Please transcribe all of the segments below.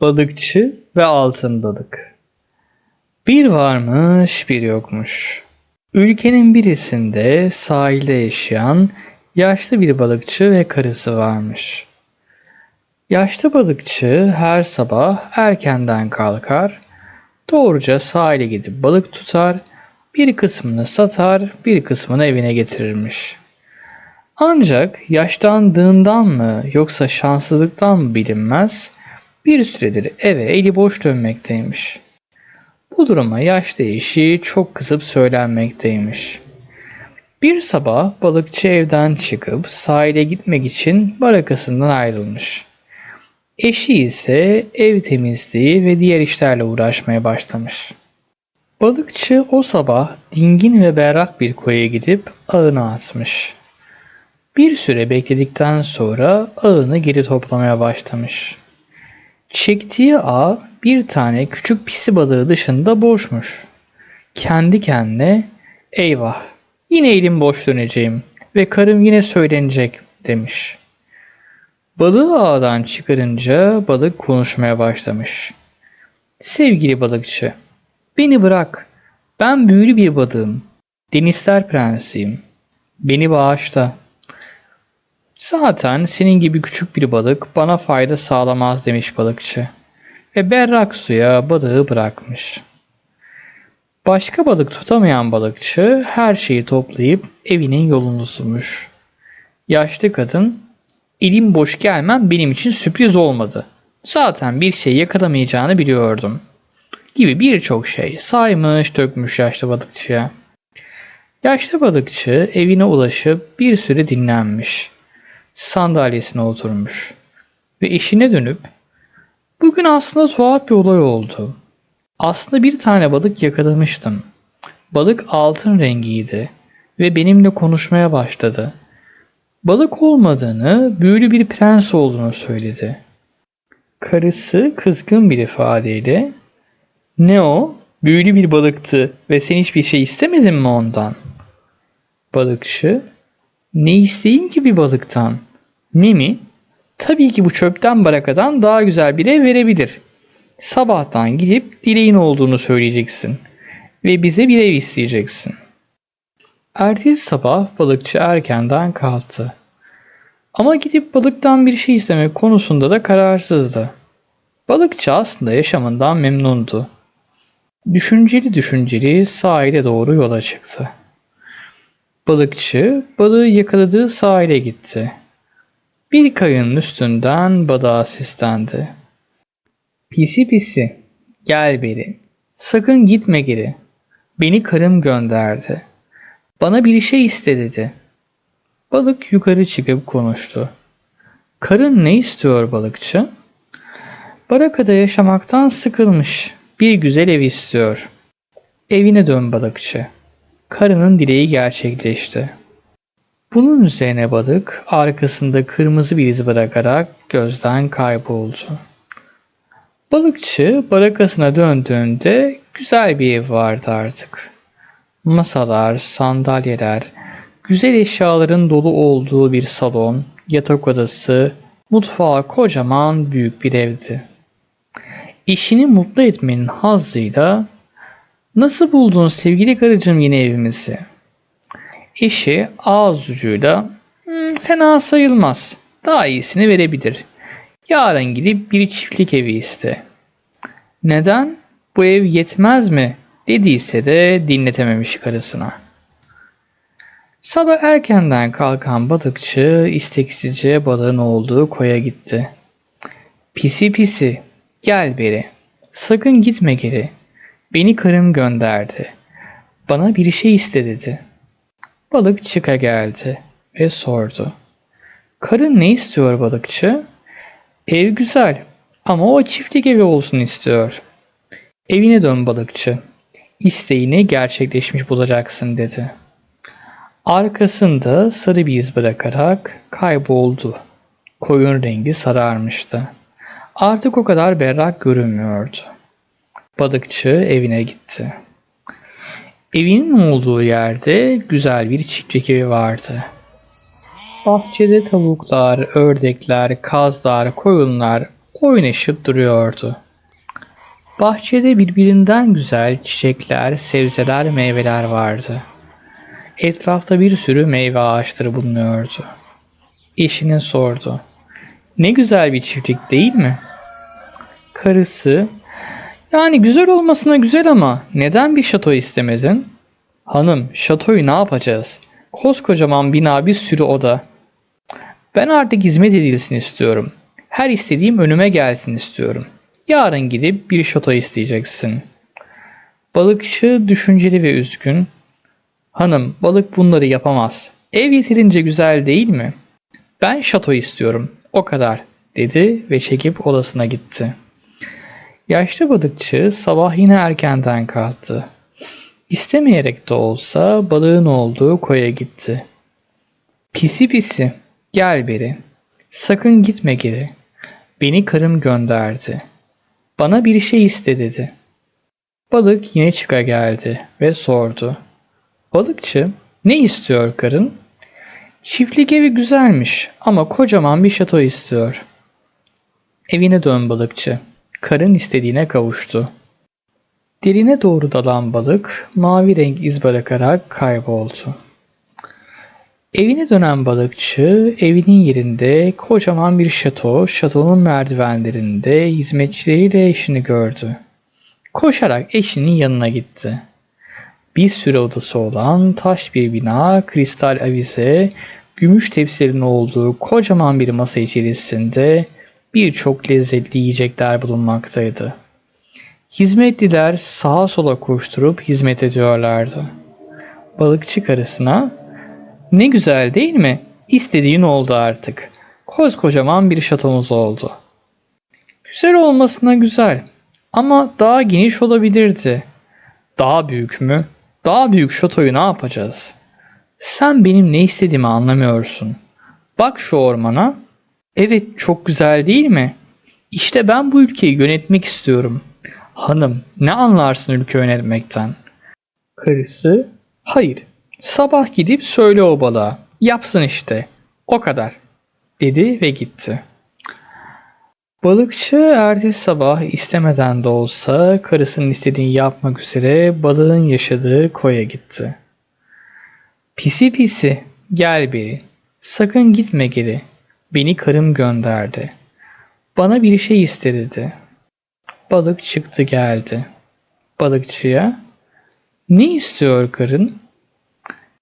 Balıkçı ve altın balık. Bir varmış bir yokmuş. Ülkenin birisinde sahilde yaşayan yaşlı bir balıkçı ve karısı varmış. Yaşlı balıkçı her sabah erkenden kalkar, doğruca sahile gidip balık tutar, bir kısmını satar, bir kısmını evine getirirmiş. Ancak yaşlandığından mı yoksa şanssızlıktan mı bilinmez, bir süredir eve eli boş dönmekteymiş. Bu duruma yaşlı eşi çok kızıp söylenmekteymiş. Bir sabah balıkçı evden çıkıp sahile gitmek için barakasından ayrılmış. Eşi ise ev temizliği ve diğer işlerle uğraşmaya başlamış. Balıkçı o sabah dingin ve berrak bir koya gidip ağını atmış. Bir süre bekledikten sonra ağını geri toplamaya başlamış. Çektiği ağ bir tane küçük pisi balığı dışında boşmuş. Kendi kendine eyvah yine elim boş döneceğim ve karım yine söylenecek demiş. Balığı ağdan çıkarınca balık konuşmaya başlamış. Sevgili balıkçı, beni bırak. Ben büyülü bir balığım. Denizler prensiyim. Beni bağışla. Zaten senin gibi küçük bir balık bana fayda sağlamaz demiş balıkçı. Ve berrak suya balığı bırakmış. Başka balık tutamayan balıkçı her şeyi toplayıp evinin yolunu tutmuş. Yaşlı kadın, elim boş gelmem benim için sürpriz olmadı. Zaten bir şey yakalamayacağını biliyordum. Gibi birçok şey saymış dökmüş yaşlı balıkçıya. Yaşlı balıkçı evine ulaşıp bir süre dinlenmiş sandalyesine oturmuş ve eşine dönüp bugün aslında tuhaf bir olay oldu. Aslında bir tane balık yakalamıştım. Balık altın rengiydi ve benimle konuşmaya başladı. Balık olmadığını, büyülü bir prens olduğunu söyledi. Karısı kızgın bir ifadeyle ne o? Büyülü bir balıktı ve sen hiçbir şey istemedin mi ondan? Balıkçı ne isteyeyim ki bir balıktan? Ne mi? Tabii ki bu çöpten barakadan daha güzel bir ev verebilir. Sabahtan gidip dileğin olduğunu söyleyeceksin. Ve bize bir ev isteyeceksin. Ertesi sabah balıkçı erkenden kalktı. Ama gidip balıktan bir şey istemek konusunda da kararsızdı. Balıkçı aslında yaşamından memnundu. Düşünceli düşünceli sahile doğru yola çıktı. Balıkçı balığı yakaladığı sahile gitti. Bir kayığın üstünden balığa seslendi. Pisi pisi, gel beri. Sakın gitme geri. Beni karım gönderdi. Bana bir şey iste dedi. Balık yukarı çıkıp konuştu. Karın ne istiyor balıkçı? Barakada yaşamaktan sıkılmış. Bir güzel ev istiyor. Evine dön balıkçı. Karının dileği gerçekleşti. Bunun üzerine balık arkasında kırmızı bir iz bırakarak gözden kayboldu. Balıkçı barakasına döndüğünde güzel bir ev vardı artık. Masalar, sandalyeler, güzel eşyaların dolu olduğu bir salon, yatak odası, mutfağı kocaman büyük bir evdi. İşini mutlu etmenin hazzıyla ''Nasıl buldun sevgili karıcığım yine evimizi?'' Eşi ağız ucuyla hmm, fena sayılmaz. Daha iyisini verebilir. Yarın gidip bir çiftlik evi iste. Neden? Bu ev yetmez mi? Dediyse de dinletememiş karısına. Sabah erkenden kalkan balıkçı isteksizce balığın olduğu koya gitti. Pisi pisi gel beri. Sakın gitme geri. Beni karım gönderdi. Bana bir şey iste dedi. Balık çıka geldi ve sordu. Karın ne istiyor balıkçı? Ev güzel ama o çiftlik evi olsun istiyor. Evine dön balıkçı. İsteğini gerçekleşmiş bulacaksın dedi. Arkasında sarı bir iz bırakarak kayboldu. Koyun rengi sararmıştı. Artık o kadar berrak görünmüyordu. Balıkçı evine gitti. Evinin olduğu yerde güzel bir çiftlik evi vardı. Bahçede tavuklar, ördekler, kazlar, koyunlar oynaşıp duruyordu. Bahçede birbirinden güzel çiçekler, sebzeler, meyveler vardı. Etrafta bir sürü meyve ağaçları bulunuyordu. Eşine sordu. Ne güzel bir çiftlik değil mi? Karısı, yani güzel olmasına güzel ama neden bir şato istemezin? Hanım, şatoyu ne yapacağız? Koskocaman bina bir sürü oda. Ben artık hizmet edilsin istiyorum. Her istediğim önüme gelsin istiyorum. Yarın gidip bir şato isteyeceksin. Balıkçı düşünceli ve üzgün. Hanım, balık bunları yapamaz. Ev yeterince güzel değil mi? Ben şato istiyorum. O kadar, dedi ve çekip odasına gitti. Yaşlı balıkçı sabah yine erkenden kalktı. İstemeyerek de olsa balığın olduğu koya gitti. Pisi pisi, gel beri. Sakın gitme geri. Beni karım gönderdi. Bana bir şey iste dedi. Balık yine çıka geldi ve sordu. Balıkçı, ne istiyor karın? Çiftlik evi güzelmiş ama kocaman bir şato istiyor. Evine dön balıkçı. Karın istediğine kavuştu. Derine doğru dalan balık mavi renk iz bırakarak kayboldu. Evine dönen balıkçı evinin yerinde kocaman bir şato, şatonun merdivenlerinde hizmetçileriyle eşini gördü. Koşarak eşinin yanına gitti. Bir sürü odası olan taş bir bina, kristal avize, gümüş tepsilerin olduğu kocaman bir masa içerisinde birçok lezzetli yiyecekler bulunmaktaydı. Hizmetliler sağa sola koşturup hizmet ediyorlardı. Balıkçı karısına ne güzel değil mi? İstediğin oldu artık. Koskocaman bir şatomuz oldu. Güzel olmasına güzel ama daha geniş olabilirdi. Daha büyük mü? Daha büyük şatoyu ne yapacağız? Sen benim ne istediğimi anlamıyorsun. Bak şu ormana. Evet çok güzel değil mi? İşte ben bu ülkeyi yönetmek istiyorum. Hanım ne anlarsın ülke yönetmekten? Karısı hayır sabah gidip söyle o balığa yapsın işte o kadar dedi ve gitti. Balıkçı ertesi sabah istemeden de olsa karısının istediğini yapmak üzere balığın yaşadığı koya gitti. Pisi pisi gel beri sakın gitme geri beni karım gönderdi. Bana bir şey iste dedi. Balık çıktı geldi. Balıkçıya ne istiyor karın?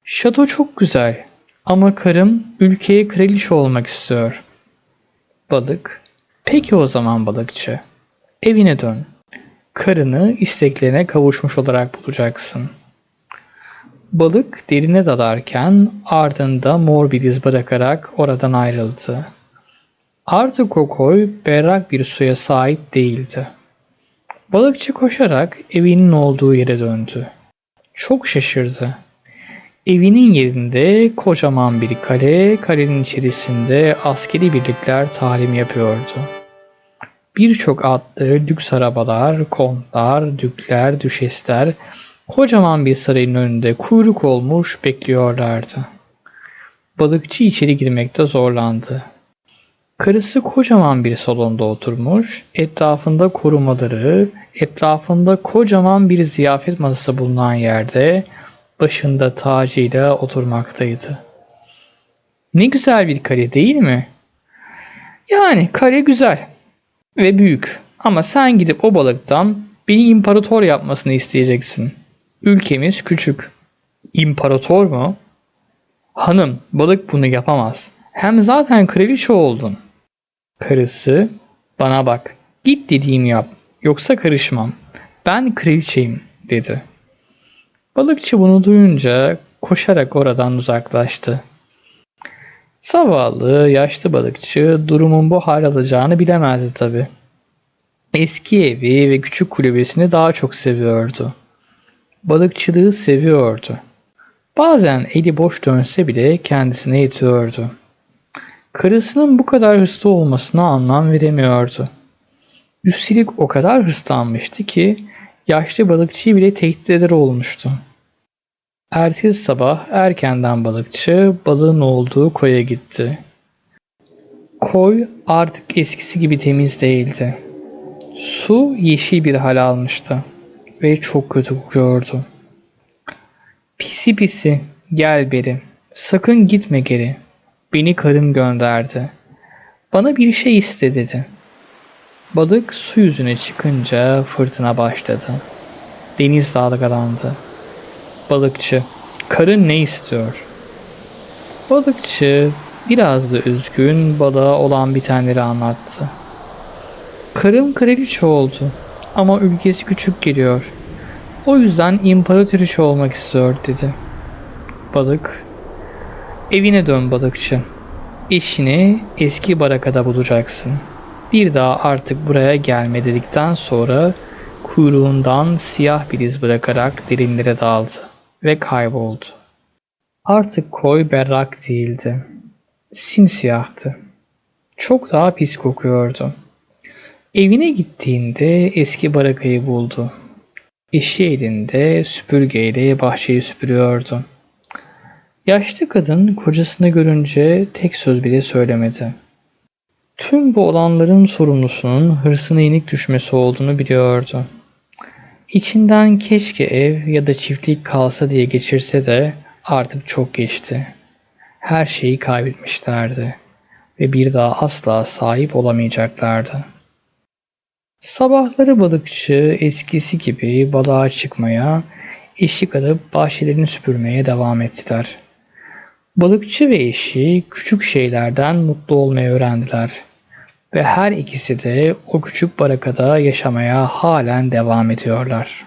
Şato çok güzel ama karım ülkeye kraliçe olmak istiyor. Balık peki o zaman balıkçı evine dön. Karını isteklerine kavuşmuş olarak bulacaksın. Balık derine dalarken ardında mor bir iz bırakarak oradan ayrıldı. Artık koy berrak bir suya sahip değildi. Balıkçı koşarak evinin olduğu yere döndü. Çok şaşırdı. Evinin yerinde kocaman bir kale, kalenin içerisinde askeri birlikler talim yapıyordu. Birçok atlı lüks arabalar, kontlar, dükler, düşesler kocaman bir sarayın önünde kuyruk olmuş bekliyorlardı. Balıkçı içeri girmekte zorlandı. Karısı kocaman bir salonda oturmuş, etrafında korumaları, etrafında kocaman bir ziyafet masası bulunan yerde başında tacıyla oturmaktaydı. Ne güzel bir kare değil mi? Yani kare güzel ve büyük ama sen gidip o balıktan beni imparator yapmasını isteyeceksin. Ülkemiz küçük. İmparator mu? Hanım balık bunu yapamaz. Hem zaten kraliçe oldun. Karısı bana bak git dediğimi yap yoksa karışmam. Ben kraliçeyim dedi. Balıkçı bunu duyunca koşarak oradan uzaklaştı. Zavallı yaşlı balıkçı durumun bu hal alacağını bilemezdi tabi. Eski evi ve küçük kulübesini daha çok seviyordu. Balıkçılığı seviyordu. Bazen eli boş dönse bile kendisine yetiyordu. Karısının bu kadar hırslı olmasına anlam veremiyordu. Üstelik o kadar hırslanmıştı ki yaşlı balıkçıyı bile tehdit eder olmuştu. Ertesi sabah erkenden balıkçı balığın olduğu koya gitti. Koy artık eskisi gibi temiz değildi. Su yeşil bir hal almıştı ve çok kötü kokuyordu. Pisi pisi gel beri. Sakın gitme geri. Beni karım gönderdi. Bana bir şey iste dedi. Balık su yüzüne çıkınca fırtına başladı. Deniz dalgalandı. Balıkçı, karın ne istiyor? Balıkçı biraz da üzgün balığa olan bitenleri anlattı. Karım kraliçe oldu ama ülkesi küçük geliyor. O yüzden imparatoriçe olmak istiyor dedi. Balık, evine dön balıkçı. Eşini eski barakada bulacaksın. Bir daha artık buraya gelme dedikten sonra kuyruğundan siyah bir iz bırakarak derinlere daldı ve kayboldu. Artık koy berrak değildi. Simsiyahtı. Çok daha pis kokuyordu. Evine gittiğinde eski barakayı buldu. Eşi elinde süpürgeyle bahçeyi süpürüyordu. Yaşlı kadın kocasını görünce tek söz bile söylemedi. Tüm bu olanların sorumlusunun hırsına yenik düşmesi olduğunu biliyordu. İçinden keşke ev ya da çiftlik kalsa diye geçirse de artık çok geçti. Her şeyi kaybetmişlerdi ve bir daha asla sahip olamayacaklardı. Sabahları balıkçı eskisi gibi balığa çıkmaya, eşlik alıp bahçelerini süpürmeye devam ettiler. Balıkçı ve eşi küçük şeylerden mutlu olmayı öğrendiler ve her ikisi de o küçük barakada yaşamaya halen devam ediyorlar.